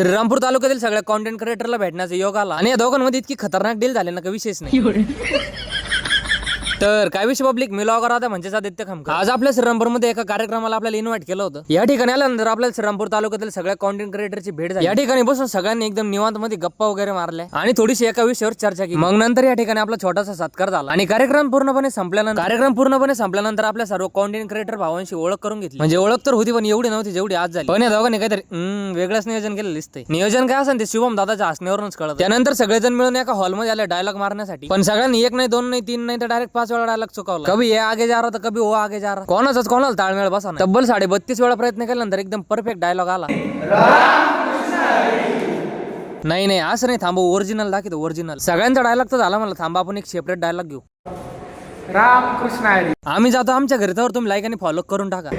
श्रीरामपूर तालुक्यातील सगळ्या कॉन्टेंट क्रिएटरला भेटण्याचा योग आला. आणि या दोघांमध्ये इतकी खतरनाक डील झाले ना का विशेष नाही. तर काय विषय पब्लिक मी लॉगर आता म्हणजे आदित्य खमका आज आपल्या श्रीरामपूरमध्ये एका कार्यक्रमाला आपल्याला इन्व्हाइट केलं होतं. या ठिकाणी आल्यानंतर आपल्याला श्रीरामपूर तालुक्यातील सगळ्या कॉन्टेंट क्रिएटरची भेट झाली. या ठिकाणी बसून सगळ्यांनी एकदम निवांत मध्ये गप्पा वगैरे मारल्या आणि थोडीशी एका विषयावर चर्चा केली. मग नंतर या ठिकाणी आपला छोटासा सत्कार झाला. आणि कार्यक्रम पूर्णपणे संपल्यानंतर कार्यक्रम पूर्णपणे संपल्यानंतर आपल्या सर्व कॉन्टेंट क्रिएटर भावांशी ओळख करून घेतली. म्हणजे ओळख तर होती पण एवढी नव्हती जेवढी आज झाली. पण या दोघांनी काहीतरी वेगळंच नियोजन केलं दिसतंय. नियोजन काय असेल ते शुभम दादाच्या हसण्यावरूनच कळत. त्यानंतर सगळेजण मिळून एका हॉलमध्ये आले डायलॉग मारण्यासाठी. पण सगळ्यांनी एक नाही दोन नाही तीन नाही तर डायरेक्ट पाच वेळा डायलॉग चुकावला. कभी हे आगे जा रहा हो तर कभी हो आगे जा रहा हो. कोणाचाच कोणाला ताळमेळ बसा तब्बल साडे बत्तीस वेळा प्रयत्न केल्यानंतर एकदम परफेक्ट डायलॉग आला. नाही नाही असं नाही. थांबा ओरिजिनल दाखित ओरिजिनल सगळ्यांचा डायलॉग तर झाला मला थांबा आपण एक सेपरेट डायलॉग घेऊ. राम कृष्ण आम्ही जातो आमच्या घरी तर तुम्ही लाईक आणि फॉलो करून टाका.